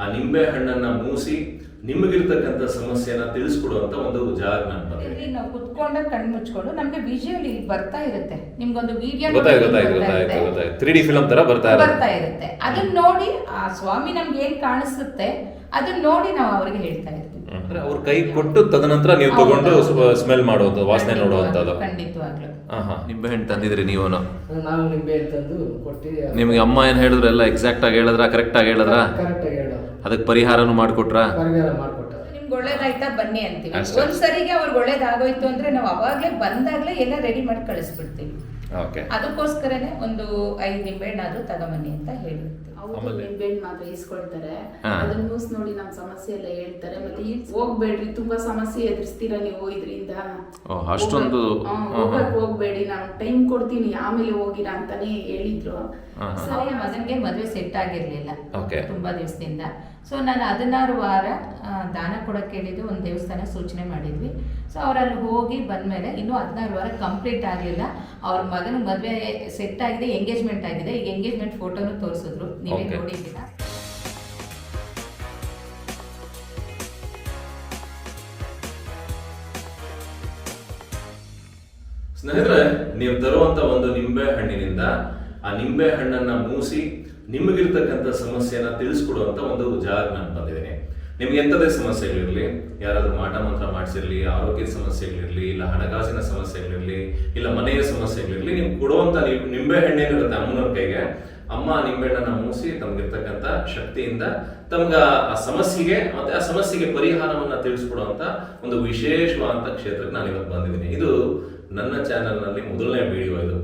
ಆ ನಿಂಬೆ ಹಣ್ಣನ್ನ ಮೂಸಿ ನಿಮಗಿರ್ತಕ್ಕಂಥ ಸಮಸ್ಯೆನ ತಿಳಿಸ್ಕೊಡುವಂತ ಒಂದು ಜಾಗ ನಾನು ಬಂದಿದ್ದೀನಿ. ಇಲ್ಲಿ ನಾವು ಕುತ್ಕೊಂಡಾಗ ಕಣ್ಣು ಮುಚ್ಕೊಂಡು ನಮ್ಗೆ ವಿಜುವಲ್ ಇಲ್ಲಿ ಬರ್ತಾ ಇರುತ್ತೆ. ನಿಮ್ಗೊಂದು ವಿಡಿಯೋ ಗೊತ್ತಾಯ್ತು ಗೊತ್ತಾಯ್ತು ಗೊತ್ತಾಯ್ತು ಗೊತ್ತಾಯ್ತು. ತ್ರೀ ಡಿ ಫಿಲಮ್ ತರ ಬರ್ತಾ ಬರ್ತಾ ಇರುತ್ತೆ. ಅದನ್ನ ನೋಡಿ ಆ ಸ್ವಾಮಿ ನಮ್ಗೆ ಏನ್ ಕಾಣಿಸುತ್ತೆ ಅದನ್ನ ನೋಡಿ ನಾವು ಅವ್ರಿಗೆ ಹೇಳ್ತಾ ಇರ್ತೀವಿ. ಅಂದ್ರೆ ಅವ್ರ ಕೈ ಕೊಟ್ಟು ತದನಂತರ ನೀವು ತಗೊಂಡು ಸ್ಮೆಲ್ ಮಾಡೋದು ವಾಸನೆ ನೋಡುವಂತದ್ದು ಖಂಡಿತವಾಗ್ಲೂ. ಹಾ ನಿಂಬೆ ಹಣ್ಣು ತಂದಿದ್ರಿ ನೀವು ನಾವು ನಿಂಬೆ ತಂದು ಕೊಟ್ಟು ನಿಮ್ಗೆ ಅಮ್ಮ ಏನ್ ಹೇಳಿದ್ರು ಎಲ್ಲ ಎಕ್ಸಾಕ್ಟ್ ಆಗಿ ಹೇಳಿದ್ರ ಕರೆಕ್ಟ್ ಆಗಿ ಹೇಳಿದ್ರ? ಕರೆಕ್ಟ್ ಆಗಿ ಹೇಳೋ ಅದಕ್ಕೆ ಪರಿಹಾರನೂ ಮಾಡ್ಕೊಟ್ರಾ ಪರಿಹಾರ ಮಾಡ್ಕೊಟ್ಟ ನಿಮ್ಗೆ ಒಳ್ಳೇದಾಯ್ತಾ ಬನ್ನಿ ಅಂತೀವಿ ಅಷ್ಟೇ. ಒಂದ್ಸರಿಗೆ ಅವ್ರಿಗೆ ಒಳ್ಳೇದಾಗೋಯ್ತು ಅಂದ್ರೆ ನಾವು ಅವಾಗ್ಲೇ ಬಂದಾಗ್ಲೇ ಎಲ್ಲ ರೆಡಿ ಮಾಡಿ ಕಳಿಸ್ಬಿಡ್ತೀವಿ ಓಕೆ ಅದಕ್ಕೋಸ್ಕರನೇ ಒಂದು ಐದು ನಿಂಬೆಹಣ್ಣಾದ್ರೂ ತಗೊಂಬನ್ನಿ ಅಂತ ಹೇಳಿರ್ತೀವಿ ಅವರು ಆಮೇಲೆ? ನಿಂಬೆಹಣ್ಣು ಮಾತ್ರ ಇಸ್ಕೊಳ್ತಾರೆ ಹಾ. ಅದನ್ನ ನ್ಯೂಸ್ ನೋಡಿ ನಮ್ಮ ಸಮಸ್ಯೆ ಎಲ್ಲ ಹೇಳ್ತಾರೆ ಮತ್ತೆ ಇಲ್ಲಿ ಹೋಗ್ಬೇಡ್ರಿ ತುಂಬಾ ಸಮಸ್ಯೆ ಎದುರಿಸ್ತೀರಾ ನೀವು ಇದರಿಂದ ಓ, ಅಷ್ಟೊಂದು? ಹಾ, ಹಾ. ಹೋಗಕ್ ಹೋಗ್ಬೇಡಿ ನಾನು ಟೈಮ್ ಕೊಡ್ತೀನಿ ಆಮೇಲೆ ಹೋಗಿರಾ ಅಂತಾನೆ ಹೇಳಿದ್ರು ಹಾ, ಹಾ. ಸರಿ ಮಗನಿಗೆ ಮದುವೆ ಸೆಟ್ ಆಗಿರ್ಲಿಲ್ಲ Okay. ತುಂಬಾ ದಿವಸದಿಂದ ಸೊ ನಾನು ಹದಿನಾರು ವಾರ ದಾನ ಕೊಡಕ್ಕೆ ಹೇಳಿದ್ದು ಒಂದು ದೇವಸ್ಥಾನ ಸೂಚನೆ ಮಾಡಿದ್ವಿ. ಸೊ ಅವರಲ್ಲಿ ಹೋಗಿ ಬಂದ್ಮೇಲೆ ಇನ್ನೂ ಹದಿನಾರು ವಾರ ಕಂಪ್ಲೀಟ್ ಆಗಲಿಲ್ಲ. ಅವ್ರ ಮಗನ ಮದುವೆ ಸೆಟ್ ಆಗಿದೆ ಎಂಗೇಜ್ಮೆಂಟ್ ಆಗಿದೆ. ಈಗ ಎಂಗೇಜ್ಮೆಂಟ್ ಫೋಟೋನು ತೋರಿಸಿದ್ರು. ನೀವೇ ನೋಡಿದ್ದೀರ ನೋಡಿದ್ದೀರಾ ಸ್ನೇಹಿತರೆ ನೀವು ತರುವಂತ ಒಂದು ನಿಂಬೆ ಹಣ್ಣಿನಿಂದ ಆ ನಿಂಬೆ ಹಣ್ಣನ್ನ ಮೂಸಿ ನಿಮಗಿರ್ತಕ್ಕಂಥ ಸಮಸ್ಯೆನ ತಿಳಿಸ್ಕೊಡುವಂತ ಒಂದು ಜಾಗ ನಾನು ಬಂದಿದ್ದೀನಿ. ನಿಮ್ಗೆ ಎಂಥದೇ ಸಮಸ್ಯೆಗಳಿರಲಿ, ಯಾರಾದ್ರೂ ಮಾಟ ಮಂತ್ರ ಮಾಡಿಸಿರ್ಲಿ ಆರೋಗ್ಯದ ಸಮಸ್ಯೆಗಳಿರಲಿ, ಇಲ್ಲ ಹಣಕಾಸಿನ ಸಮಸ್ಯೆಗಳಿರಲಿ, ಇಲ್ಲ ಮನೆಯ ಸಮಸ್ಯೆಗಳಿರಲಿ ನೀವು ಕೊಡುವಂತ ನೀವು ನಿಂಬೆ ಹಣ್ಣೇನಿರುತ್ತೆ ಅಮ್ಮನವ್ರ ಕೈಗೆ, ಅಮ್ಮ ನಿಂಬೆ ನಿಂಬೆಹಣ್ಣನ್ನ ಮೂಸಿ ತಮ್ಗಿರ್ತಕ್ಕಂಥ ಶಕ್ತಿಯಿಂದ ತಮ್ಗ ಆ ಸಮಸ್ಯೆಗೆ ಮತ್ತೆ ಆ ಸಮಸ್ಯೆಗೆ ಪರಿಹಾರವನ್ನ ತಿಳಿಸ್ಕೊಡುವಂತ ಒಂದು ವಿಶೇಷವಾದಂತ ಕ್ಷೇತ್ರಕ್ಕೆ ನಾನು ಇವತ್ತು ಬಂದಿದ್ದೀನಿ. ಇದು ನನ್ನ ಚಾನೆಲ್ನಲ್ಲಿ ಮೊದಲನೇ ವಿಡಿಯೋ ಇದು.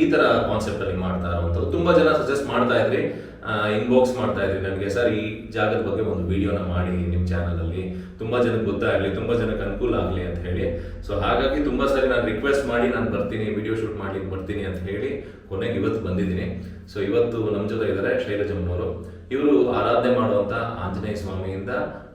ಈ ತರ ಕಾನ್ಸೆಪ್ಟ್ ಅಲ್ಲಿ ಮಾಡ್ತಾ ಇರುವಂತದ್ದು ತುಂಬಾ ಜನ ಸಜೆಸ್ಟ್ ಮಾಡ್ತಾ ಇದ್ರಿ. ಇನ್ಬಾಕ್ಸ್ ಮಾಡ್ತಾ ಇದ್ರಿ. ನನಗೆ ಸರ್, ಈ ಜಾಗದ ಬಗ್ಗೆ ಒಂದು ವಿಡಿಯೋನ ಮಾಡಿ ನಿಮ್ಮ ಚಾನಲ್ ಅಲ್ಲಿ. ತುಂಬಾ ಜನಕ್ಕೆ ಗೊತ್ತಾಗ್ಲಿ ತುಂಬಾ ಜನಕ್ಕೆ ಅನುಕೂಲ ಆಗಲಿ ಅಂತ ಹೇಳಿ. ಸೊ ಹಾಗಾಗಿ ತುಂಬಾ ಸರಿ ನಾನು ರಿಕ್ವೆಸ್ಟ್ ಮಾಡಿ, ನಾನು ಬರ್ತೀನಿ ವಿಡಿಯೋ ಶೂಟ್ ಮಾಡಿ ಬರ್ತೀನಿ ಅಂತ ಹೇಳಿ ಕೊನೆಗೆ ಇವತ್ತು ಬಂದಿದ್ದೀನಿ. ಸೊ ಇವತ್ತು ನಮ್ಮ ಜೊತೆ ಇದ್ದಾರೆ ಶೈಲಜಮ್ಮನವರು. ಇವರು ಆರಾಧನೆ ಮಾಡುವಂತ ಆಂಜನೇಯ ಸ್ವಾಮಿಯಿಂದ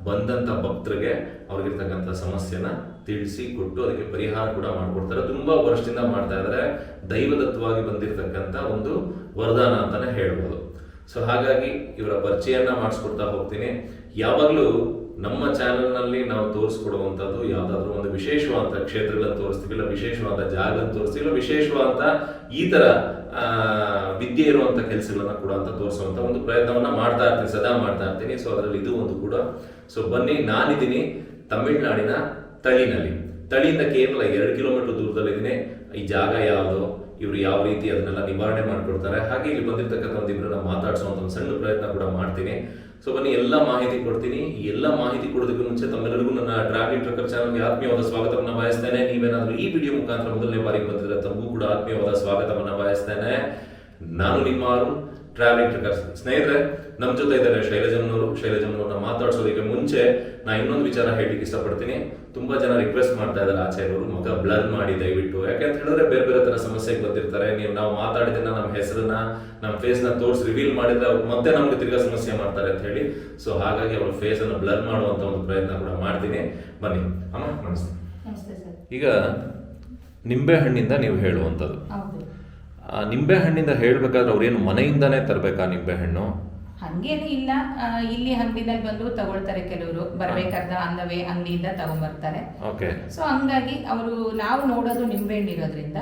ಬಂದಂತ ಭಕ್ತರಿಗೆ ಅವ್ರಿಗಿರ್ತಕ್ಕಂಥ ಸಮಸ್ಯೆನ ತಿಳಿಸಿ ಕೊಟ್ಟು ಅದಕ್ಕೆ ಪರಿಹಾರ ಕೂಡ ಮಾಡ್ಕೊಡ್ತಾರೆ. ತುಂಬಾ ವರ್ಷದಿಂದ ಮಾಡ್ತಾ ಇದ್ದಾರೆ ದೈವದತ್ವವಾಗಿ ಬಂದಿರತಕ್ಕಂತ ಒಂದು ವರದಾನ ಅಂತಾನೆ ಹೇಳ್ಬೋದು. ಸೊ ಹಾಗಾಗಿ ಇವರ ಪರಿಚಯನ ಮಾಡಿಸ್ಕೊಡ್ತಾ ಹೋಗ್ತೀನಿ. ಯಾವಾಗಲೂ ನಮ್ಮ ಚಾನೆಲ್ನಲ್ಲಿ ನಾವು ತೋರಿಸ್ಕೊಡುವಂಥದ್ದು ಯಾವ್ದಾದ್ರು ಒಂದು ವಿಶೇಷವಾದ ಕ್ಷೇತ್ರಗಳನ್ನು ತೋರಿಸ್ತೀವಿ, ಇಲ್ಲ ವಿಶೇಷವಾದ ಜಾಗ ತೋರಿಸ್ತೀವಿ, ಇಲ್ಲ ವಿಶೇಷವಾದ ಈ ತರ ವಿದ್ಯೆ ಇರುವಂತ ಕೆಲಸಗಳನ್ನ ಕೂಡ ಅಂತ ತೋರಿಸುವಂತ ಒಂದು ಪ್ರಯತ್ನವನ್ನ ಮಾಡ್ತಾ ಇರ್ತೀನಿ, ಸದಾ ಮಾಡ್ತಾ ಇರ್ತೀನಿ. ಸೊ ಅದರಲ್ಲಿ ಇದು ಒಂದು ಕೂಡ. ಸೊ ಬನ್ನಿ, ನಾನಿದ್ದೀನಿ ತಮಿಳ್ನಾಡಿನ ತಳಿನಲ್ಲಿ. ತಳಿಯಿಂದ ಕೇವಲ ಎರಡು ಕಿಲೋಮೀಟರ್ ದೂರದಲ್ಲಿದ್ದೀನಿ ಈ ಜಾಗ ಯಾವುದು, ಇವರು ಯಾವ ರೀತಿ ಅದನ್ನೆಲ್ಲ ನಿವಾರಣೆ ಮಾಡಿಕೊಡ್ತಾರೆ. ಹಾಗೆ ಇಲ್ಲಿ ಬಂದಿರತಕ್ಕಂಥ ಇಬ್ಬರನ್ನ ಮಾತಾಡಿಸುವಂತ ಒಂದು ಸಣ್ಣ ಪ್ರಯತ್ನ ಕೂಡ ಮಾಡ್ತೀನಿ. ಸೊ ಬನ್ನಿ, ಎಲ್ಲ ಮಾಹಿತಿ ಕೊಡ್ತೀನಿ. ಈ ಎಲ್ಲ ಮಾಹಿತಿ ಕೊಡೋದಕ್ಕೂ ಮುಂಚೆ ತಮ್ಮೆಲ್ಲರಿಗೂ ನನ್ನ ಡ್ರಾವಿಂಗ್ ಟ್ರಕರ್ ಚಾನಲ್ಗೆ ಆತ್ಮೀಯವಾದ ಸ್ವಾಗತವನ್ನ ಬಯಸ್ತೇನೆ ನೀವೇನಾದ್ರೂ ಈ ವಿಡಿಯೋ ಮುಖಾಂತರ ಮೊದಲನೇ ಬಾರಿಗೆ ಬಂದಿದ್ರೆ ತಮಗೂ ಕೂಡ ಆತ್ಮೀಯವಾದ ಸ್ವಾಗತವನ್ನ ಬಯಸ್ತೇನೆ ನಾನು ನಿಮ್ಮ ಟ್ರಾವೆಲಿಂಗ್ ಟ್ರಿಕರ್ಸ್ ಸ್ನೇಹಿತರೆ. ನಮ್ಮ ಜೊತೆ ಇದ್ದಾರೆ ಶೈಲಜಮ್ಮನವರು ಶೈಲಜಮ್ಮನವ್ರನ್ನ ಮಾತಾಡ್ಸೋದಕ್ಕೆ ಮುಂಚೆ ನಾ ಇನ್ನೊಂದು ವಿಚಾರ ಹೇಳಲಿಕ್ಕೆ ಇಷ್ಟಪಡ್ತೀನಿ. ತುಂಬಾ ಜನ ರಿಕ್ವೆಸ್ಟ್ ಮಾಡ್ತಾ ಇದ್ದಾರೆ ಆಚಾರ್ಯರು ಮಗ ಬ್ಲರ್ ಮಾಡಿ ದಯವಿಟ್ಟು. ಯಾಕೆಂತ ಹೇಳಿದ್ರೆ ಬೇರೆ ಬೇರೆ ತರ ಸಮಸ್ಯೆಗೆ ಬಂದಿರ್ತಾರೆ ನೀವು ನಾವು ಮಾತಾಡಿದ್ರೆ ನಮ್ಮ ಹೆಸರನ್ನ ನಮ್ಮ ಫೇಸ್ನ ತೋರಿಸಿ ರಿವೀಲ್ ಮಾಡಿದ್ರೆ ಅವ್ರು ಮತ್ತೆ ನಮ್ಗೆ ತಿರ್ಗಾ ಸಮಸ್ಯೆ ಮಾಡ್ತಾರೆ ಅಂತ ಹೇಳಿ. ಸೊ ಹಾಗಾಗಿ ಅವ್ರ ಫೇಸ್ ಅನ್ನು ಬ್ಲರ್ ಮಾಡುವಂತ ಒಂದು ಪ್ರಯತ್ನ ಕೂಡ ಮಾಡ್ತೀನಿ. ಬನ್ನಿ. ಅಮ್ಮ ನಮಸ್ತೆ. ಈಗ ನಿಂಬೆ ಹಣ್ಣಿಂದ ನೀವು ಹೇಳುವಂಥದ್ದು. ನಿಂಬೆ ಹಣ್ಣಿಂದ ಹೇಳ್ಬೇಕಾದ್ರೆ ಅವ್ರೇನು ಮನೆಯಿಂದಾನೇ ತರಬೇಕಾ ನಿಂಬೆ ಹಣ್ಣು ಹಂಗೇನು ಇಲ್ಲ. ಇಲ್ಲಿ ಅಂಗಡಿನಲ್ಲಿ ಬಂದು ತಗೊಳ್ತಾರೆ ಕೆಲವರು. ಬರ್ಬೇಕಾದ ಅಂದವೇ ಅಂಗಡಿಯಿಂದ ತಗೊಂಡ್ಬರ್ತಾರೆ ಸೊ ಹಂಗಾಗಿ ಅವರು ನಾವು ನೋಡೋದು ನಿಂಬೆಹಣ್ಣು ಇರೋದ್ರಿಂದ.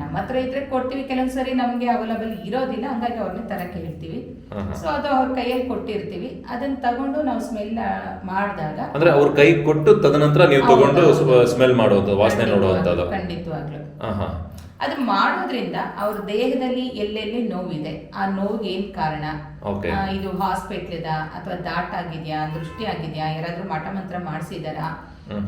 ನಮ್ಮ ಹತ್ರ ಇದ್ರೆ ಕೊಡ್ತೀವಿ. ಕೆಲವೊಂದ್ ಸರಿ ನಮ್ಗೆ ಅವೈಲಬಲ್ ಇರೋದಿಲ್ಲ. ಹಂಗಾಗಿ ಅವ್ರನ್ನ ತರಕ್ಕೆ ಹೇಳ್ತೀವಿ. ಸೊ ಅದು ಅವ್ರ ಕೈಯಲ್ಲಿ ಕೊಟ್ಟಿರ್ತೀವಿ. ಅದನ್ನ ತಗೊಂಡು ನಾವು ಸ್ಮೆಲ್ ಮಾಡಿದಾಗ ಅಂದ್ರೆ ಅವ್ರ ಕೈ ಕೊಟ್ಟು ತದನಂತರ ನೀವು ತಗೊಂಡು ಸ್ಮೆಲ್ ಮಾಡೋದು ವಾಸನೆ ನೋಡುವಂತದ್ದು ಖಂಡಿತವಾಗ್ಲು. ಅದು ಮಾಡೋದ್ರಿಂದ ಅವ್ರ ದೇಹದಲ್ಲಿ ಎಲ್ಲೆಲ್ಲಿ ನೋವಿದೆ ಆ ನೋವಿಗೆ ಏನ್ ಕಾರಣ? ಇದು ಹಾಸ್ಪಿಟ್ಲ್ ಇದು ಅಥವಾ ದಾಟ್ ಆಗಿದ್ಯಾ ದೃಷ್ಟಿ ಆಗಿದ್ಯಾ ಯಾರಾದ್ರೂ ಮಠ ಮಂತ್ರ ಮಾಡಿಸಿದಾರ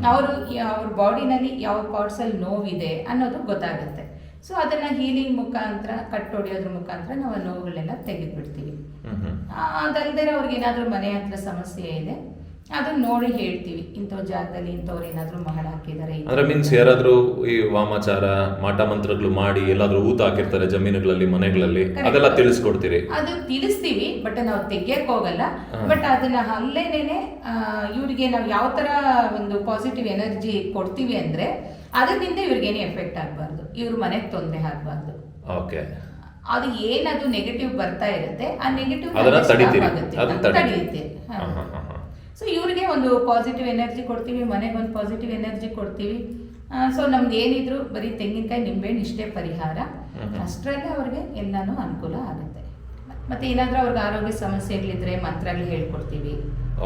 ಅವರು ಅವ್ರ ಬಾಡಿನಲ್ಲಿ ಯಾವ ಪಾರ್ಟ್ಸ್ ಅಲ್ಲಿ ನೋವಿದೆ ಅನ್ನೋದು ಗೊತ್ತಾಗುತ್ತೆ. ಸೊ ಅದನ್ನ ಹೀಲಿಂಗ್ ಮುಖಾಂತರ ಕಟ್ಟೊಡೆಯೋದ್ರ ಮುಖಾಂತರ ನಾವು ನೋವುಗಳೆಲ್ಲ ತೆಗೆದ್ಬಿಡ್ತೀವಿ. ಅದಲ್ಲದೆ ಅವ್ರಿಗೆ ಏನಾದ್ರೂ ಮನೆ ಹತ್ರ ಸಮಸ್ಯೆ ಇದೆ ಅದನ್ನ ನೋಡಿ ಹೇಳ್ತೀವಿ. ಇಂಥ ಜಾಗದಲ್ಲಿ ಇಂಥವ್ರು ಏನಾದರೂ ಮಹಳ ಹಾಕಿದ್ದಾರೆ ಅಂದ್ರೆ ಮೀನ್ಸ್ ಯಾರಾದ್ರೂ ಈ ವಾಮಾಚಾರ ಮಾಟ ಮಂತ್ರಗಳು ಮಾಡಿ ಎಲ್ಲಾದ್ರೂ ಊತ ಹಾಕಿರ್ತಾರೆ ಜಮೀನುಗಳಲ್ಲಿ ಮನೆಗಳಲ್ಲಿ ಅದೆಲ್ಲ ತಿಳಿಸ್ಕೊಡ್ತೀರಿ. ಅದು ತಿಳಿಸ್ತೀವಿ ಬಟ್ ನಾವು ತೆಗಿಯಕ್ ಹೋಗಲ್ಲ. ಬಟ್ ಅದನ್ನ ಅಲ್ಲೇನೆ ಇವ್ರಿಗೆ ನಾವು ಯಾವ ತರ ಒಂದು ಪಾಸಿಟಿವ್ ಎನರ್ಜಿ ಕೊಡ್ತೀವಿ ಅಂದ್ರೆ ಅದರಿಂದ ಇವ್ರಿಗೇನು ಎಫೆಕ್ಟ್ ಆಗಬಾರ್ದು. ಇವ್ರ ಮನೆಗೆ ತೊಂದರೆ ಆಗಬಾರ್ದು. ಓಕೆ ಅದು ಏನದು ನೆಗೆಟಿವ್ ಬರ್ತಾ ಇರುತ್ತೆ ಆ ನೆಗೆಟಿವ್ ತಡೆಯುತ್ತೆ. ಸೊ ಇವ್ರಿಗೆ ಒಂದು ಪಾಸಿಟಿವ್ ಎನರ್ಜಿ ಕೊಡ್ತೀವಿ ಮನೆಗೆ ಒಂದು ಪಾಸಿಟಿವ್ ಎನರ್ಜಿ ಕೊಡ್ತೀವಿ. ಸೊ ನಮ್ದು ಏನಿದ್ರು ಬರೀ ತೆಂಗಿನಕಾಯಿ ನಿಂಬೆಹಣ್ಣು ಇಷ್ಟೇ ಪರಿಹಾರ. ಅಷ್ಟರಲ್ಲಿ ಅವ್ರಿಗೆ ಎಲ್ಲಾನು ಅನುಕೂಲ ಆಗುತ್ತೆ. ಮತ್ತೆ ಏನಾದ್ರೂ ಅವ್ರಿಗೆ ಆರೋಗ್ಯ ಸಮಸ್ಯೆಗಳಿದ್ರೆ ಮಂತ್ರಗಳು ಹೇಳ್ಕೊಡ್ತೀವಿ.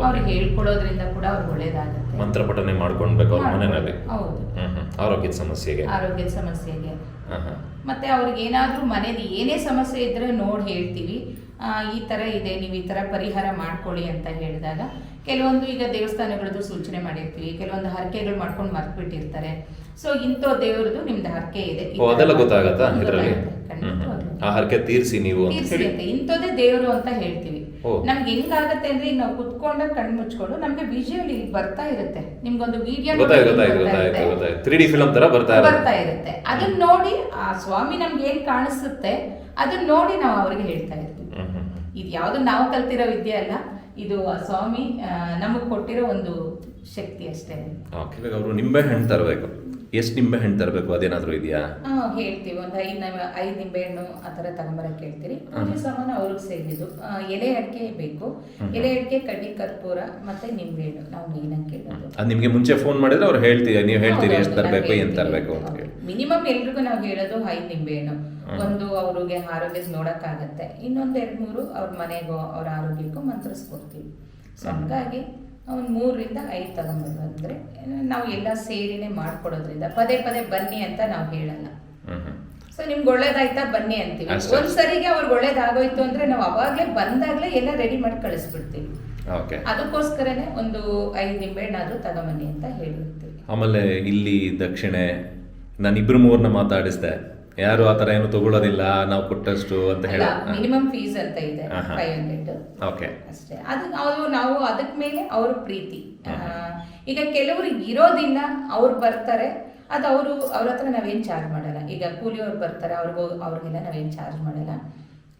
ಅವ್ರಿಗೆ ಹೇಳ್ಕೊಡೋದ್ರಿಂದ ಕೂಡ ಅವ್ರಿಗೆ ಒಳ್ಳೇದಾಗುತ್ತೆ. ಮಂತ್ರ ಪಠನೆ ಮಾಡ್ಕೊಳ್ಬೇಕು ಅವ್ರ ಮನೆಯಲ್ಲಿ ಹೌದು. ಆರೋಗ್ಯದ ಸಮಸ್ಯೆಗೆ. ಆರೋಗ್ಯದ ಸಮಸ್ಯೆಗೆ. ಮತ್ತೆ ಅವ್ರಿಗೆ ಏನಾದ್ರೂ ಮನೇಲಿ ಏನೇ ಸಮಸ್ಯೆ ಇದ್ರೆ ನೋಡಿ ಹೇಳ್ತೀವಿ. ಈ ತರ ಇದೆ ನೀವು ಈ ತರ ಪರಿಹಾರ ಮಾಡ್ಕೊಳ್ಳಿ ಅಂತ ಹೇಳಿದಾಗ ಕೆಲವೊಂದು ಈಗ ದೇವಸ್ಥಾನಗಳದ್ದು ಸೂಚನೆ ಮಾಡಿರ್ತೀವಿ ಕೆಲವೊಂದು ಹರಕೆಗಳು ಮಾಡ್ಕೊಂಡು ಮರ್ತ್ಬಿಟ್ಟಿರ್ತಾರೆ. ಸೊ ಇಂಥ ದೇವರದು ನಿಮ್ದು ಹರಕೆ ಇದೆ. ಈ ಓ ತರ ಅದೆಲ್ಲ ಗೊತ್ತಾಗತ್ತಾ ಇದರಲ್ಲಿ? ಆ ಹರಕೆ ತೀರ್ಸಿ ನೀವು ಇಂಥದ್ದೇ ದೇವರು ಅಂತ ಹೇಳ್ತೀವಿ. ನಮ್ಗೆ ಹೆಂಗಾಗತ್ತೆ ಅಂದ್ರೆ ಈಗ ನಾವು ಕುತ್ಕೊಂಡಾಗ ಕಣ್ಣು ಮುಚ್ಕೊಂಡು ನಮ್ಗೆ ವಿಜುವಲ್ ಇಲ್ಲಿ ಬರ್ತಾ ಇರುತ್ತೆ. ನಿಮ್ಗೊಂದು ವಿಡಿಯೋ ತ್ರೀ ಡಿ ಫಿಲಮ್ ತರ ಬರ್ತಾ ಬರ್ತಾ ಇರುತ್ತೆ. ಅದನ್ನ ನೋಡಿ ಆ ಸ್ವಾಮಿ ನಮ್ಗೆ ಏನ್ ಕಾಣಿಸುತ್ತೆ ಅದನ್ನ ನೋಡಿ ನಾವು ಅವ್ರಿಗೆ ಹೇಳ್ತಾ ಇರ್ತೀವಿ. ಇದು ಯಾವ್ದು ನಾವು ಕಲ್ತಿರೋ ವಿದ್ಯೆ ಅಲ್ಲ ಇದು ಸ್ವಾಮಿ ನಮಗೆ ಕೊಟ್ಟಿರೋ ಒಂದು ಶಕ್ತಿ ಅಷ್ಟೇ. ಅವರು ನಿಂಬೆ ಹಣ್ಣು ತರಬೇಕು. ಎಷ್ಟು ನಿಂಬೆ ಹಣ್ಣು ತರಬೇಕು? ಅದೇನಾದ್ರೂ ಇದೆಯಾ? ಹೇಳ್ತೀವಿ. ಒಂದು ಐದು ಐದು ನಿಂಬೆಹಣ್ಣು ಆ ಥರ ತಗೊಂಬರಕ್ಕೆ ಹೇಳ್ತೀರಿ. ಪೂಜೆ ಸಮಾನ ಅವ್ರಿಗೆ ಸೇರಿದ್ದು. ಎಲೆ ಅಡಿಕೆ ಬೇಕು. ಎಲೆ ಅಡಿಕೆ ಕಡ್ಡಿ ಕರ್ಪೂರ ಮತ್ತೆ ನಿಂಬೆಹಣ್ಣು ನಾವು ಮೇನಾಗಿ ಕೇಳೋದು. ಅದು ನಿಮಗೆ ಮುಂಚೆ ಫೋನ್ ಮಾಡಿದ್ರೆ ಅವ್ರು ಹೇಳ್ತೀವಿ ನೀವು ಹೇಳ್ತೀರಿ ಎಷ್ಟು ತರಬೇಕು ಏನು ತರಬೇಕು ಅಂತ ಹೇಳಿ ಮಿನಿಮಮ್ ಎಲ್ರಿಗೂ ನಾವು ಹೇಳೋದು ಐದು ನಿಂಬೆಹಣ್ಣು ಒಂದು ಅವ್ರಿಗೆ ಆರೋಗ್ಯ ನೋಡಕ್ಕಾಗತ್ತೆ. ಇನ್ನೊಂದು ಎರಡು ಮೂರು ಅವ್ರ ಮನೆಗೂ ಅವ್ರ ಆರೋಗ್ಯಕ್ಕೂ ಮಂತ್ರಿಸ್ಕೊಡ್ತೀವಿ. ಸೊ ಹಂಗಾಗಿ ಒಂದು ಮೂರರಿಂದ ಐದು ತಗೊಂಡ್ಬಂದ್ರೆ ನಾವು ಎಲ್ಲ ಸೇರಿನೇ ಮಾಡ್ಕೊಡೋದ್ರಿಂದ ಪದೇ ಪದೇ ಬನ್ನಿ ಅಂತ ನಾವು ಹೇಳಲ್ಲ. ಸೊ ನಿಮ್ಗೆ ಒಳ್ಳೇದಾಯ್ತಾ ಬನ್ನಿ ಅಂತೀವಿ. ಒಂದ್ ಸರಿಗೆ ಅವ್ರಿಗೆ ಒಳ್ಳೇದಾಗೋಯ್ತು ಅಂದ್ರೆ ನಾವು ಅವಾಗಲೇ ಬಂದಾಗ್ಲೇ ಎಲ್ಲ ರೆಡಿ ಮಾಡಿ ಕಳಿಸ್ಬಿಡ್ತೀವಿ. ಓಕೆ ಅದಕ್ಕೋಸ್ಕರನೇ ಒಂದು ಐದು ನಿಂಬೆಹಣ್ಣಾದ್ರೂ ತಗೊಂಬನ್ನಿ ಅಂತ ಹೇಳಿರ್ತೀವಿ ಆಮೇಲೆ ಇಲ್ಲಿ ದಕ್ಷಿಣೆ ನಾನು ಇಬ್ರು ಮೂರನ್ನ ಮಾತಾಡಿಸ್ದೆ. ಯಾರು ಆ ಥರ ಏನು ತಗೊಳ್ಳೋದಿಲ್ಲ ನಾವು ಕೊಟ್ಟಷ್ಟು ಅಂತ ಹೇಳಿ. ಮಿನಿಮಮ್ ಫೀಸ್ ಅಂತ ಇದೆ. ಫೈವ್ ಹಂಡ್ರೆಡ್ ಓಕೆ ಅಷ್ಟೇ. ಅದು ಅವರು ನಾವು ಅದಕ್ಕೆ ಮೇಲೆ ಅವ್ರ ಪ್ರೀತಿ. ಈಗ ಕೆಲವರು ಇರೋದಿಲ್ಲ ಅವ್ರು ಬರ್ತಾರೆ ಅದು ಅವರು ಅವ್ರ ಹತ್ರ ನಾವೇನು ಚಾರ್ಜ್ ಮಾಡಲ್ಲ. ಈಗ ಕೂಲಿಯವ್ರು ಬರ್ತಾರೆ ಅವ್ರಿಗೂ ಅವ್ರಿಗೆಲ್ಲ ನಾವೇನು ಚಾರ್ಜ್ ಮಾಡಲ್ಲ.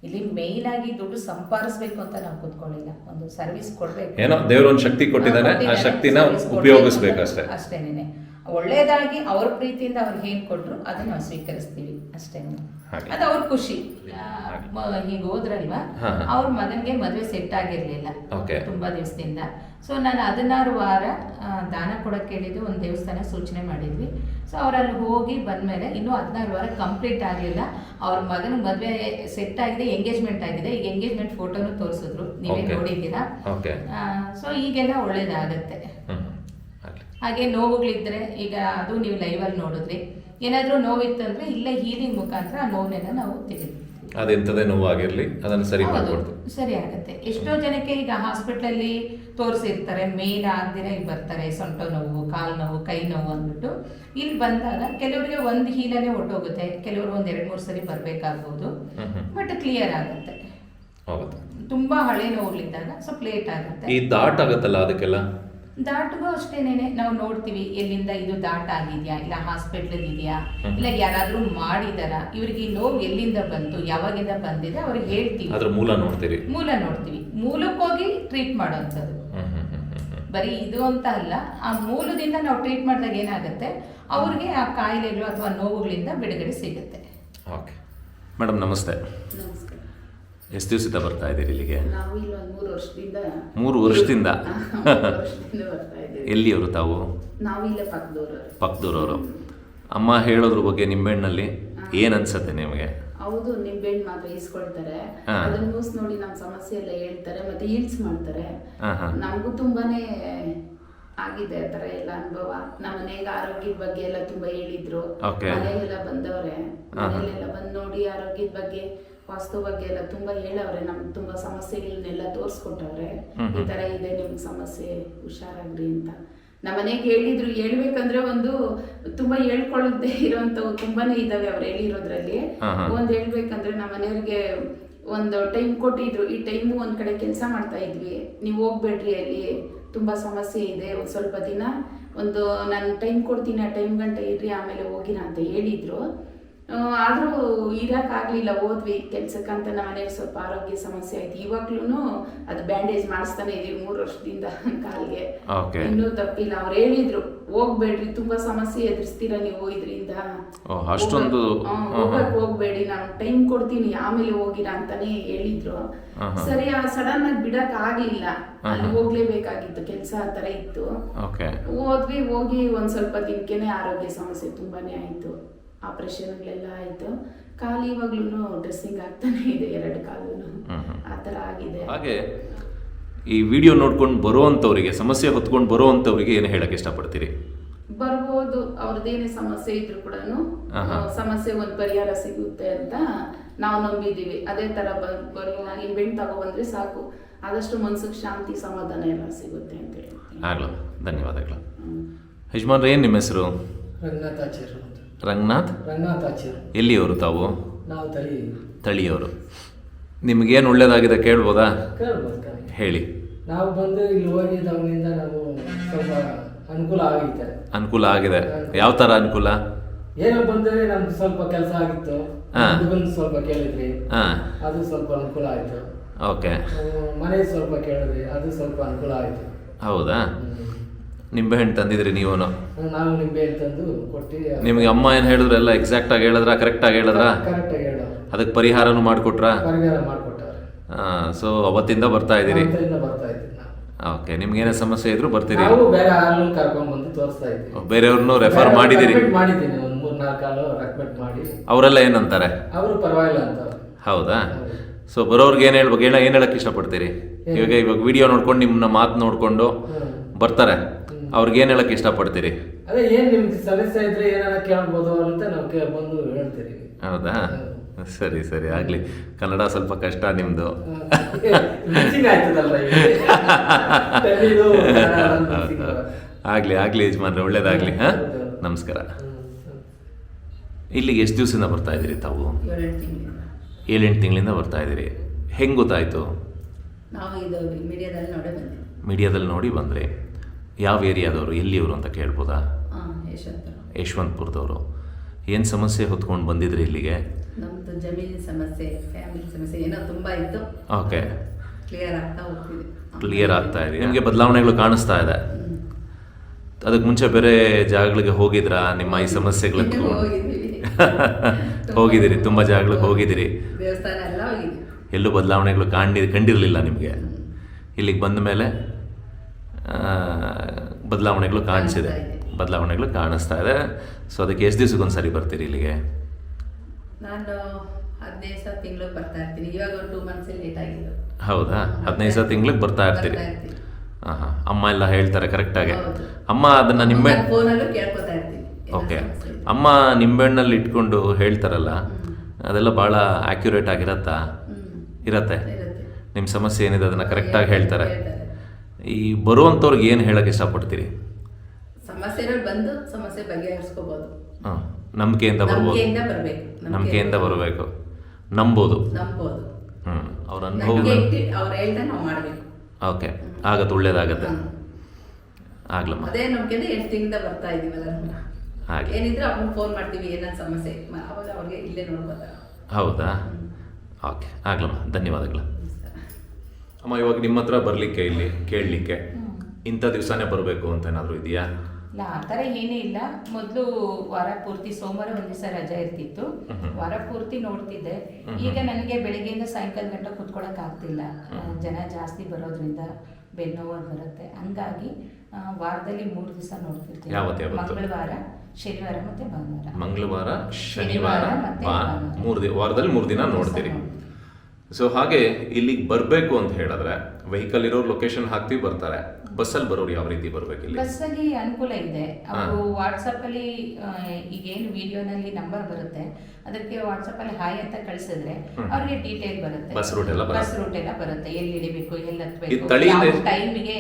ಇಲ್ಲಿ ಮೇನ್ ಆಗಿ ದುಡ್ಡು ಸಂಪಾದಿಸ್ಬೇಕು ಅಂತ ನಾವು ಕೂತ್ಕೊಳ್ಳಿಲ್ಲ. ಒಂದು ಸರ್ವಿಸ್ ಕೊಡ್ಬೇಕು. ಏನೋ ದೇವ್ರು ಒಂದು ಶಕ್ತಿ ಕೊಟ್ಟಿದ್ದಾನೆ ಆ ಶಕ್ತಿನ ಉಪಯೋಗಿಸ್ಬೇಕು ಅಷ್ಟೇ. ಅಷ್ಟೇನೆ ಒಳ್ಳೇದಾಗಿ ಅವ್ರ ಪ್ರೀತಿಯಿಂದ ಅವ್ರಿಗೆ ಏನು ಕೊಟ್ಟರು ಅದನ್ನ ನಾವು ಸ್ವೀಕರಿಸ್ತೀವಿ. ಅಷ್ಟೇ. ಹಾಗೆ. ಅದು ಅವ್ರ ಖುಷಿ. ಹೀಗೆ. ಹೋದ್ರಲ್ವಾ? ಹಾ, ಹಾ. ಅವ್ರ ಮಗನ್ಗೆ ಮದುವೆ ಸೆಟ್ ಆಗಿರ್ಲಿಲ್ಲ. Okay. ತುಂಬಾ ದಿವಸದಿಂದ. ಸೊ ನಾನು ಹದಿನಾರು ವಾರ ಆ, ದಾನ ಕೊಡಕ್ಕೆ ಹೇಳಿದ್ದು ಒಂದು ದೇವಸ್ಥಾನ ಸೂಚನೆ ಮಾಡಿದ್ವಿ. ಸೊ ಅವರಲ್ಲಿ ಹೋಗಿ ಬಂದ್ಮೇಲೆ ಇನ್ನೂ ಹದಿನಾರು ವಾರ ಕಂಪ್ಲೀಟ್ ಆಗಲಿಲ್ಲ. ಅವ್ರ ಮಗನ ಮದುವೆ ಸೆಟ್ ಆಗಿದೆ ಎಂಗೇಜ್ಮೆಂಟ್ ಆಗಿದೆ. ಈಗ ಎಂಗೇಜ್ಮೆಂಟ್ ಫೋಟೋನು ತೋರಿಸಿದ್ರು. ನೀವೇ Okay. ನೋಡಿದ್ದೀರಾ? ಓಕೆ. ಸೊ ಈಗೆಲ್ಲ ಒಳ್ಳೇದಾಗತ್ತೆ. ಹ್ಮ್. ಹಾಗೆ ನೋವುಗಳಿದ್ರೆ ಈಗ ಅದು ನೀವು ಲೈವಲ್ಲಿ ನೋಡಿದ್ರಿ. ಏನಾದರೂ ನೋವಿತ್ತಂದ್ರೆ ಇಲ್ಲೇ ಹೀಲಿಂಗ್ ಮುಖಾಂತರ ಆ ನೋವನ್ನೆಲ್ಲ ನಾವು ತೆಗೆದು ಅದೆಂಥದೇ ನೋವಾಗಿರಲಿ ಅದನ್ನು ಸರಿ ಮಾಡ್ಕೊಡ್ತೀವಿ ಸರಿ ಆಗುತ್ತೆ. ಎಷ್ಟೋ ಜನಕ್ಕೆ ಈಗ ಹಾಸ್ಪಿಟ್ಲಲ್ಲಿ ತೋರಿಸಿರ್ತಾರೆ ಮೇಲ್ ಆಗದಿರ ಇಲ್ಲಿ ಬರ್ತಾರೆ ಸೊಂಟ ನೋವು ಕಾಲು ನೋವು ಕೈ ನೋವು ಅಂದ್ಬಿಟ್ಟು. ಇಲ್ಲಿ ಬಂದಾಗ ಕೆಲವರಿಗೆ ಒಂದು ಹೀಲನೇ ಹೊಟ್ಟೋಗುತ್ತೆ ಕೆಲವರು ಒಂದು ಎರಡು ಮೂರು ಸರಿ ಬರಬೇಕಾಗ್ಬೋದು. ಬಟ್ ಕ್ಲಿಯರ್ ಆಗುತ್ತೆ. ತುಂಬಾ ಹಳೆ ನೋವುಗಳಿದ್ದಾಗ ಸ್ವಲ್ಪ ಲೇಟ್ ಆಗುತ್ತೆ. ಈ ದಾಟ್ ಆಗುತ್ತಲ್ಲ ಅದಕ್ಕೆಲ್ಲ? ದಾಟ್ಗೂ ಅಷ್ಟೇನೇನೆ ನಾವು ನೋಡ್ತೀವಿ ಎಲ್ಲಿಂದ ಇದು ದಾಟ ಆಗಿದ್ಯಾ ಇಲ್ಲ ಹಾಸ್ಪಿಟ್ಲ್ ಇದೆಯಾ ಇಲ್ಲ ಯಾರಾದ್ರೂ ಮಾಡಿದಾರ ಇವ್ರಿಗೆ ಈ ನೋವು ಎಲ್ಲಿಂದ ಬಂತು ಯಾವಾಗಿಂದ ಬಂದಿದೆ ಅವ್ರಿಗೆ ಹೇಳ್ತೀವಿ. ಅದ್ರ ಮೂಲ ನೋಡ್ತೀವಿ ಮೂಲ ನೋಡ್ತೀವಿ. ಮೂಲಕ್ಕೋಗಿ ಟ್ರೀಟ್ ಮಾಡೋಂಥದ್ದು. ಹ್ಮ್ ಹ್ಮ್ ಹ್ಮ್ ಹ್ಮ್ ಹ್ಮ್. ಬರೀ ಇದು ಅಂತ ಅಲ್ಲ ಆ ಮೂಲದಿಂದ ನಾವು ಟ್ರೀಟ್ ಮಾಡಿದಾಗ ಏನಾಗುತ್ತೆ ಅವ್ರಿಗೆ ಆ ಕಾಯಿಲೆಗಳು ಅಥವಾ ನೋವುಗಳಿಂದ ಬಿಡುಗಡೆ ಸಿಗುತ್ತೆ. ಓಕೆ. ಮೇಡಮ್ ನಮಸ್ತೆ. ನಮಸ್ಕಾರ. ಎಷ್ಟು ದಿವಸದಿಂದ ಬರ್ತಾ ಇದ್ದೀರಿ ಇಲ್ಲಿಗೆ? ನಾವು ಮೂರು ವರ್ಷದಿಂದ ಮೂರು ವರ್ಷದಿಂದ? ಮೂರು ವರ್ಷದಿಂದ ಬರ್ತಾ ಇದ್ದೀವಿ. ಎಲ್ಲಿಯವರು ತಾವು? ನಾವು ಇಲ್ಲೇ ಪಕ್ಕದೂರವರು. ಅಮ್ಮ ಹೇಳೋದ್ರ ಬಗ್ಗೆ ನಿಂಬೆಹಣ್ಣಲ್ಲಿ ಏನು ಅನ್ಸುತ್ತೆ ನಿಮಗೆ? ಹೌದು ನಿಂಬೆಹಣ್ಣು ಮಾತ್ರ ಈಸ್ಕೊಳ್ತಾರೆ. ಅದನ್ನ ನ್ಯೂಸ್ ನೋಡಿ ನಮ್ಮ ಸಮಸ್ಯೆ ಎಲ್ಲ ಹೇಳ್ತಾರೆ ಮತ್ತೆ ಈಲ್ಸ್ ಮಾಡ್ತಾರೆ. ನಮಗೂ ತುಂಬಾನೇ ಆಗಿದೆ ಆ ತರ ಎಲ್ಲ ಅನುಭವ. ನಮ್ಮ ಮನೆಗೆ ಆರೋಗ್ಯದ ಬಗ್ಗೆ ಎಲ್ಲ ತುಂಬಾ ಹೇಳಿದ್ರು. ಮನೆಗೆಲ್ಲ ಬಂದವ್ರೆ. ಮನೆಯಲ್ಲೆಲ್ಲ ಬಂದು ನೋಡಿ ಆರೋಗ್ಯದ ಬಗ್ಗೆ ವಾಸ್ತು ಬಗ್ಗೆ ಎಲ್ಲ ತುಂಬಾ ಹೇಳವ್ರೆ ನಮ್ ತುಂಬಾ ಸಮಸ್ಯೆಗಳನ್ನೆಲ್ಲ ತೋರಿಸ್ಕೊಟ್ಟವ್ರೆ. ಈ ತರ ಇದೆ ನಿಮ್ಗೆ ಸಮಸ್ಯೆ ಹುಷಾರಾಗ್ರಿ ಅಂತ. ನಮ್ಮ ಮನೆಗೆ ಹೇಳಿದ್ರು ಹೇಳ್ಬೇಕಂದ್ರೆ ಒಂದು ತುಂಬಾ ಹೇಳ್ಕೊಳ್ಳದೆ ಇರೋಂಥವು ತುಂಬಾನೇ ಇದಾವೆ ಅವ್ರು ಹೇಳಿರೋದ್ರಲ್ಲಿ. ಒಂದ್ ಹೇಳ್ಬೇಕಂದ್ರೆ ನಮ್ಮ ಮನೆಯವ್ರಿಗೆ ಒಂದು ಟೈಮ್ ಕೊಟ್ಟಿದ್ರು ಈ ಟೈಮು ಒಂದ್ ಕಡೆ ಕೆಲಸ ಮಾಡ್ತಾ ಇದ್ವಿ. ನೀವು ಹೋಗ್ಬೇಡ್ರಿ ಅಲ್ಲಿ ತುಂಬಾ ಸಮಸ್ಯೆ ಇದೆ ಒಂದ್ ಸ್ವಲ್ಪ ದಿನ ಒಂದು ನಾನು ಟೈಮ್ ಕೊಡ್ತೀನಿ ಆ ಟೈಮ್ ಗಂಟೆ ಇರ್ರಿ ಆಮೇಲೆ ಹೋಗಿನ ಅಂತ ಹೇಳಿದ್ರು. ಆದರೂ ಇರೋಕ್ಕಾಗಲಿಲ್ಲ ಹೋದ್ವಿ ಕೆಲಸಕ್ಕಂತ ನಮ್ಮ ಮನೆಯಲ್ಲಿ ಸ್ವಲ್ಪ ಆರೋಗ್ಯ ಸಮಸ್ಯೆ ಆಯ್ತು. ಇವಾಗ್ಲೂ ಅದು ಬ್ಯಾಂಡೇಜ್ ಮಾಡಿಸ್ತಾನೆ ಇದೀವಿ ಮೂರು ವರ್ಷದಿಂದ ಕಾಲಿಗೆ. ಇನ್ನೂ ತಪ್ಪಿಲ್ಲ. ಅವ್ರು ಹೇಳಿದ್ರು ಹೋಗ್ಬೇಡ್ರಿ ತುಂಬಾ ಸಮಸ್ಯೆ ಎದುರಿಸ್ತೀರಾ ನೀವು ಇದರಿಂದ. ಅಷ್ಟೊಂದು ಹೋಗಕ್ ಹೋಗ್ಬೇಡಿ ನಾನು ಟೈಮ್ ಕೊಡ್ತೀನಿ ಆಮೇಲೆ ಹೋಗಿರಾ ಅಂತಾನೆ ಹೇಳಿದ್ರು. ಸರಿ ಆ ಸಡನ್ ಆಗಿ ಬಿಡಕ್ ಆಗ್ಲಿಲ್ಲ ಅಲ್ಲಿ ಹೋಗ್ಲೇಬೇಕಾಗಿತ್ತು ಕೆಲಸ ಆತರ ತರ ಇತ್ತು. ಹೋದ್ವಿ ಹೋಗಿ ಒಂದ್ ಸ್ವಲ್ಪ ದಿನಕ್ಕೆನೆ ಆರೋಗ್ಯ ಸಮಸ್ಯೆ ತುಂಬಾನೇ ಆಯ್ತು. ಆಪರೇಷನ್ಗಳೆಲ್ಲ ಆಯ್ತು. ಕಾಲು ಇವಾಗ್ಲೂ ಡ್ರೆಸ್ಸಿಂಗ್ ಆಗ್ತಾನೆ ಇದೆ ಎರಡು ಕಾಲು ಆ ಥರ ಆಗಿದೆ. ಹಾಗೆ ಈ ವಿಡಿಯೋ ನೋಡ್ಕೊಂಡು ಬರುವಂಥವ್ರಿಗೆ ಸಮಸ್ಯೆ ಹೊತ್ಕೊಂಡು ಬರುವಂಥವ್ರಿಗೆ ಏನು ಹೇಳಕ್ಕೆ ಇಷ್ಟಪಡ್ತೀರಿ? ಬರ್ಬೋದು ಅವ್ರದ್ದೇನೇ ಸಮಸ್ಯೆ ಇದ್ರು ಕೂಡ. ಸಮಸ್ಯೆ ಒಂದು ಪರಿಹಾರ ಸಿಗುತ್ತೆ ಅಂತ ನಾವು ನಂಬಿದೀವಿ ಅದೇ ತರ ಬ- ಬರೋಣ ಇವೆಂಟ್ ತಗೊಬಂದ್ರೆ ಸಾಕು. ಆದಷ್ಟು ಮನಸ್ಸಿಗೆ ಶಾಂತಿ ಸಮಾಧಾನ ಎಲ್ಲ ಸಿಗುತ್ತೆ ಅಂತ ಹೇಳಿ ಆಗ್ಲ. ಧನ್ಯವಾದಗಳು. ಯಜಮಾನ್ರೆ ಏನು ನಿಮ್ಮ ಹೆಸರು? ರಂಗನಾಥಾಚಾರ್ಯರು ರಂಗನಾಥ್? ರಂಗನಾಥಾಚಾರ್ಯ ಎಲ್ಲಿಯವರು ತಾವು? ನಾವು ತಳಿ ತಳಿಯವರು. ನಿಮಗೇನು ಒಳ್ಳೇದಾಗಿದೆ ಕೇಳ್ಬೋದಾ? ಕೇಳ್ಬೋದು ಕೇಳಿ. ಹೇಳಿ. ನಾವು ಬಂದು ಇಲ್ಲಿ ಹೋಗಿದ್ದವನಿಂದ ನಾವು ಸ್ವಲ್ಪ ಅನುಕೂಲ ಆಗಿದೆ. ಅನುಕೂಲ ಆಗಿದೆ. ಯಾವ ಥರ ಅನುಕೂಲ? ಏನೋ ಬಂದರೆ ನಮ್ಗೆ ಸ್ವಲ್ಪ ಕೆಲಸ ಆಗಿತ್ತು. ಹಾ. ಹುಡುಗನ್ ಸ್ವಲ್ಪ ಕೇಳಿದ್ರಿ ಹಾಂ. ಅದು ಸ್ವಲ್ಪ ಅನುಕೂಲ ಆಯಿತು. ಓಕೆ. ಮನೆ ಸ್ವಲ್ಪ ಕೇಳಿದ್ರಿ ಅದು ಸ್ವಲ್ಪ ಅನುಕೂಲ ಆಯಿತು. ಹೌದಾ. ನಿಂಬೆಹಣ್ಣು ತಂದಿದ್ರಿ ನೀವು ನಿಮ್ಗೆ ನಿಂಬೆ ತಂದು ಕೊಟ್ಟು ನಿಮಗೆ ಅಮ್ಮ ಏನು ಹೇಳಿದ್ರು ಎಲ್ಲ ಹೇಳಿದ್ರ ಕರೆಕ್ಟಾಗಿ ಹೇಳಿದ್ರ? ಕರೆಕ್ಟಾಗಿ ಹೇಳೋ ಅದಕ್ಕೆ ಪರಿಹಾರನು ಮಾಡಿಕೊಟ್ರಾ? ಪರಿಹಾರ ಮಾಡಿಕೊಟ್ಟವ್ರೆ ಸೊ ಅವತ್ತಿಂದ ಬರ್ತಾ ಇದ್ದೀರಿ ಬರ್ತಾ ಇದ್ದೀವಿ ಓಕೆ ನಿಮ್ಗೇನೇ ಸಮಸ್ಯೆ ಇದ್ರು ಬರ್ತೀರಿ. ನಾವು ಬೇರೆ ಹಾಲು ಕರ್ಕೊಂಡ್ ಬಂದು ತೋರಿಸ್ತಾ ಇದ್ದೀವಿ. ಬೇರೆಯವ್ರನ್ನೂ ರೆಫರ್ ಮಾಡಿದ್ದೀರಿ recommend ಮಾಡಿದ್ದೀನಿ. ಒಂದು ಮೂರ್ ನಾಲ್ಕು ಹಾಲು ರೆಕಮೆಂಡ್ ಮಾಡಿ. ಅವರೆಲ್ಲ ಏನಂತಾರೆ? ಅವರು ಪರವಾಗಿಲ್ಲ ಅಂತ ಹೌದಾ. ಸೊ ಬರೋರ್ಗೆ ಏನು ಹೇಳ್ಬೇಕು? ಏನ್ ಏನು ಹೇಳಕ್ಕೆ ಇಷ್ಟಪಡ್ತೀರಿ? ಇವಾಗ ಇವಾಗ ವಿಡಿಯೋ ನೋಡ್ಕೊಂಡು ನಿಮ್ಮ ಮಾತು ನೋಡ್ಕೊಂಡು. ಬರ್ತಾರೆ. ಅವ್ರಿಗೆ ಏನು ಹೇಳಕ್ಕೆ ಇಷ್ಟಪಡ್ತೀರಿ? ಅದೇ ಏನ್ ನಿಮ್ಗೆ ಸಮಸ್ಯೆ ಇದ್ರೆ ಏನಾರ ಕೇಳ್ಬೋದು ಅಂತ ನಾವು ಕೇ ಬಂದು ಹೇಳ್ತೀರಿ. ಹೌದಾ? ಸರಿ ಸರಿ ಆಗಲಿ. ಕನ್ನಡ ಸ್ವಲ್ಪ ಕಷ್ಟ ನಿಮ್ಮದು ಆಗ್ಲಿ ಆಗ್ಲಿ ಯಜಮಾನ್ರೆ ಒಳ್ಳೇದಾಗಲಿ ಹಾಂ? ನಮಸ್ಕಾರ. ಇಲ್ಲಿಗೆ ಎಷ್ಟು ದಿವಸದಿಂದ ಬರ್ತಾ ಇದ್ದೀರಿ ತಾವು? ಏಳೆಂಟು ತಿಂಗಳಿಂದ ಬರ್ತಾ ಇದ್ದೀರಿ. ಹೆಂಗೆ ಗೊತ್ತಾಯಿತು? ನಾವು ಇದು ಮೀಡಿಯಾದಲ್ಲಿ ನೋಡೇ ಬಂದಿದ್ವಿ. ಮೀಡಿಯಾದಲ್ಲಿ ನೋಡಿ ಬಂದ್ರಿ. ಯಾವ ಏರಿಯಾದವರು ಎಲ್ಲಿಯವರು ಅಂತ ಕೇಳ್ಬೋದಾ? ಯಶವಂತಪುರದವರು. ಏನು ಸಮಸ್ಯೆ ಹೊತ್ಕೊಂಡು ಬಂದಿದ್ರಿ ಇಲ್ಲಿಗೆ? ನಮ್ಮದು ಜಮೀನಿನ ಸಮಸ್ಯೆ ಫ್ಯಾಮಿಲಿ ಸಮಸ್ಯೆ ಏನೋ ತುಂಬ ಇತ್ತು. ಓಕೆ ಕ್ಲಿಯರ್ ಆಗ್ತಾ ಹೋಗ್ತಿದೆ. ಕ್ಲಿಯರ್ ಆಗ್ತಾ ಇದೆ. ನಿಮಗೆ ಬದಲಾವಣೆಗಳು ಕಾಣಿಸ್ತಾ ಇದೆ? ಅದಕ್ಕೆ ಮುಂಚೆ ಬೇರೆ ಜಾಗಗಳಿಗೆ ಹೋಗಿದ್ರಾ ನಿಮ್ಮ ಈ ಸಮಸ್ಯೆಗಳಿಗೆ ಹೋಗಿದ್ದೀವಿ. ಹೋಗಿದ್ದೀರಿ ತುಂಬ ಜಾಗಗಳಿಗೆ ಹೋಗಿದ್ದೀರಿ. ಎಲ್ಲೂ ಬದಲಾವಣೆಗಳು ಕಾಣಿ ಕಂಡಿರಲಿಲ್ಲ ನಿಮಗೆ? ಇಲ್ಲಿಗೆ ಬಂದ ಮೇಲೆ? ಬದಲಾವಣೆಗಳು ಕಾಣಿಸಿದೆ. ಬದಲಾವಣೆಗಳು ಕಾಣಿಸ್ತಾ ಇದೆ. ಸೊ ಅದಕ್ಕೆ ಎಷ್ಟು ದಿವ್ಸಕ್ಕೊಂದು ಸರಿ ಬರ್ತೀರಿ ಇಲ್ಲಿಗೆ? ನಾನು ಹದಿನೈದು ಸಾವಿರ ತಿಂಗಳು ಬರ್ತಾ ಇರ್ತೀನಿ. ಇವಾಗ ಟೂ ಮಂತ್ಸ್ ಲೇಟ್ ಆಗಿದ್ದು ಹೌದಾ? ಹದಿನೈದು ಸಾವಿರ ತಿಂಗಳಿಗೆ ಬರ್ತಾ ಇರ್ತೀರಿ. ಹಾಂ ಹಾಂ ಅಮ್ಮ ಎಲ್ಲ ಹೇಳ್ತಾರೆ ಕರೆಕ್ಟಾಗಿ ಅಮ್ಮ ಅದನ್ನು ನಿಂಬೆ ಫೋನಲ್ಲೂ ಕೇಳ್ಕೊತಾ ಇರ್ತೀನಿ. ಓಕೆ. ಅಮ್ಮ ನಿಂಬೆಹಣ್ಣಲ್ಲಿ ಇಟ್ಕೊಂಡು ಹೇಳ್ತಾರಲ್ಲ ಅದೆಲ್ಲ ಭಾಳ ಆಕ್ಯುರೇಟ್ ಆಗಿರತ್ತಾ? ಇರತ್ತೆ. ನಿಮ್ಮ ಸಮಸ್ಯೆ ಏನಿದೆ ಅದನ್ನು ಕರೆಕ್ಟಾಗಿ ಹೇಳ್ತಾರೆ. ಈ ಬರುವಂಥವ್ರಿಗೆ ಏನು ಹೇಳಕ್ಕೆ ಇಷ್ಟಪಡ್ತೀರಿ? ಸಮಸ್ಯೆಗಳು ಬಂದು ಸಮಸ್ಯೆ ಬಗೆಹರಿಸ್ಕೋಬಹುದು ಹಾಂ ನಂಬಿಕೆಯಿಂದ ಬರ್ಬೋದು. ನಂಬಿಕೆಯಿಂದ ಬರಬೇಕು. ನಂಬಿಕೆಯಿಂದ ಬರಬೇಕು. ನಂಬೋದು. ನಂಬೋದು. ಹ್ಞೂ ಅವ್ರ ಅನುಭವ ಇಟ್ಟು ಅವ್ರು ಹೇಳ್ದೆ ನಾವು ಮಾಡಬೇಕು. ಓಕೆ ಆಗತ್ತೆ ಒಳ್ಳೇದಾಗತ್ತೆ. ಆಗ್ಲಮ್ಮ. ಅದೇ ನಂಬಿಕೆಯಿಂದ ಎಷ್ಟು ತಿಂಗಳಿಂದ ಬರ್ತಾ ಇದೀವಲ್ಲ. ಹಾಗೆ. ಏನಿದ್ರೆ ಅವ್ರಿಗೆ ಫೋನ್ ಮಾಡ್ತೀವಿ ಏನಾದ್ರು ಸಮಸ್ಯೆ ಅವಾಗ ಅವ್ರಿಗೆ ಇಲ್ಲೇ ನೋಡ್ಬೋದ ಹೌದಾ? ಓಕೆ ಆಗ್ಲಮ್ಮ. ಧನ್ಯವಾದಗಳು. ಅಮ್ಮ ಇವಾಗ ನಿಮ್ಮ ಹತ್ರ ಬರಲಿಕ್ಕೆ ಇಲ್ಲಿ ಕೇಳಲಿಕ್ಕೆ ಇಂಥ ದಿವಸನೇ ಬರಬೇಕು ಅಂತ ಏನಾದರೂ ಇದೆಯಾ? ಇಲ್ಲ ಆ ಥರ ಏನೇ ಇಲ್ಲ. ಮೊದಲು ವಾರ ಪೂರ್ತಿ ಸೋಮವಾರ ಒಂದು ದಿವಸ ರಜೆ ಇರ್ತಿತ್ತು. ವಾರ ಪೂರ್ತಿ ನೋಡ್ತಿದ್ದೆ. ಈಗ ನನಗೆ ಬೆಳಿಗ್ಗೆಯಿಂದ ಸಾಯಂಕಾಲ ಗಂಟೆ ಕುತ್ಕೊಳಕ್ ಆಗ್ತಿಲ್ಲ. ಜನ ಜಾಸ್ತಿ ಬರೋದ್ರಿಂದ ಬೆನ್ನೋವು ಬರುತ್ತೆ. ಹಂಗಾಗಿ ವಾರದಲ್ಲಿ ಮೂರು ದಿವಸ ನೋಡ್ತಿರ್ತೀನಿ? ಮಂಗಳವಾರ ಶನಿವಾರ ಮತ್ತೆ ಭಾನುವಾರ. ಮಂಗಳವಾರ ಶನಿವಾರ ಮೂರು ವಾರದಲ್ಲಿ ಮೂರು ದಿನ ನೋಡ್ತೀರಿ. ಸೊ ಹಾಗೆ ಇಲ್ಲಿಗೆ ಬರಬೇಕು ಅಂತ ಹೇಳಿದ್ರೆ ವೆಹಿಕಲ್ ಇರೋ ಲೊಕೇಶನ್ ಹಾಕ್ತೀವಿ ಬರ್ತಾರೆ. ಬಸ್ ಅಲ್ಲಿ ಬರೋರು ಯಾವ ರೀತಿ ಬರ್ಬೇಕು ಇಲ್ಲಿ? ಬಸ್ಸಲ್ಲಿ ಅನುಕೂಲ ಇದೆ. ಅವರು ವಾಟ್ಸಪ್ಪಲ್ಲಿ ಈಗೇನು ವಿಡಿಯೋನಲ್ಲಿ ನಂಬರ್ ಬರುತ್ತೆ. ಅದಕ್ಕೆ ವಾಟ್ಸಪ್ಪಲ್ಲಿ ಹಾಯ್ ಅಂತ ಕಳಿಸಿದ್ರೆ ಅವ್ರಿಗೆ ಡೀಟೇಲ್ ಬರುತ್ತೆ. ಬಸ್ ರೂಟ್ ಎಲ್ಲ. ಬಸ್ ರೂಟ್ ಎಲ್ಲ ಬರುತ್ತೆ. ಎಲ್ಲಿ ಇಳಿಬೇಕು ಎಲ್ಲಿ ಹತ್ಬೇಕು ಟೈಮಿಗೆ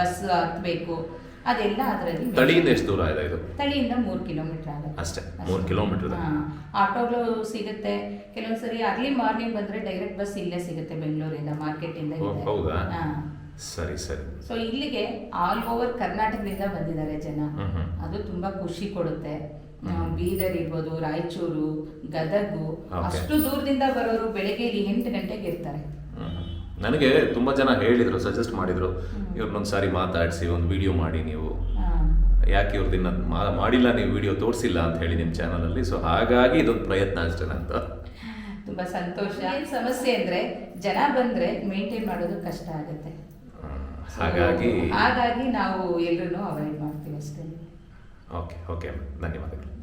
ಬಸ್ ಹತ್ಬೇಕು. ಅದೆಲ್ಲ ಅದರಲ್ಲಿ ತಳಿಯಿಂದ ಎಷ್ಟು ದೂರ ಇದೆ ಇದು? ತಳಿಯಿಂದ ಮೂರು ಕಿಲೋಮೀಟರ್ ಆಗುತ್ತೆ. ಅಷ್ಟೇ, ಮೂರು ಕಿಲೋಮೀಟರ್. ಆಟೋಗಳು ಸಿಗುತ್ತೆ. ಕೆಲವೊಂದು ಸರಿ ಅರ್ಲಿ ಮಾರ್ನಿಂಗ್ ಬಂದ್ರೆ ಡೈರೆಕ್ಟ್ ಬಸ್ ಇಲ್ಲೇ ಸಿಗುತ್ತೆ ಬೆಂಗಳೂರಿಂದ ಮಾರ್ಕೆಟ್ ಇಂದ ಹೌದಾ? ಸರಿ ಸರಿ. ಸೊ ಇಲ್ಲಿಗೆ ಆಲ್ ಓವರ್ ಕರ್ನಾಟಕದಿಂದ ಬಂದಿದ್ದಾರೆ ಜನ. ಅದು ತುಂಬಾ ಖುಷಿ ಕೊಡುತ್ತೆ. ಬೀದರ್ ಇರ್ಬೋದು ರಾಯಚೂರು ಗದಗು ಅಷ್ಟು ದೂರದಿಂದ ಬರೋರು ಬೆಳಗ್ಗೆ ಇಲ್ಲಿ ಎಂಟು ಗಂಟೆಗೆ ಇರ್ತಾರೆ. ನನಗೆ ತುಂಬ ಜನ ಹೇಳಿದರು ಸಜೆಸ್ಟ್ ಮಾಡಿದರು. ಇವ್ರನ್ನೊಂದು ಸಾರಿ ಮಾತಾಡಿಸಿ ಒಂದು ವಿಡಿಯೋ ಮಾಡಿ ನೀವು. ಯಾಕೆ ಇವ್ರದಿನ್ನ ಮಾ- ಮಾಡಿಲ್ಲ ನೀವು ವಿಡಿಯೋ ತೋರಿಸಿಲ್ಲ ಅಂತ ಹೇಳಿ ನಿಮ್ಮ ಚಾನಲಲ್ಲಿ ಸೊ ಹಾಗಾಗಿ ಇದೊಂದು ಪ್ರಯತ್ನ ಅಷ್ಟೇ ಅಂತ ತುಂಬ ಸಂತೋಷ. ಏನು ಸಮಸ್ಯೆ ಅಂದರೆ ಜನ ಬಂದರೆ ಮೇಂಟೈನ್ ಮಾಡೋದು ಕಷ್ಟ ಆಗುತ್ತೆ. ಹಾಗಾಗಿ ಹಾಗಾಗಿ ನಾವು ಎಲ್ಲರೂ ಅವಾಯ್ಡ್ ಮಾಡ್ತೀವಿ ಅಷ್ಟೇ. ಓಕೆ ಓಕೆ ಧನ್ಯವಾದಗಳು.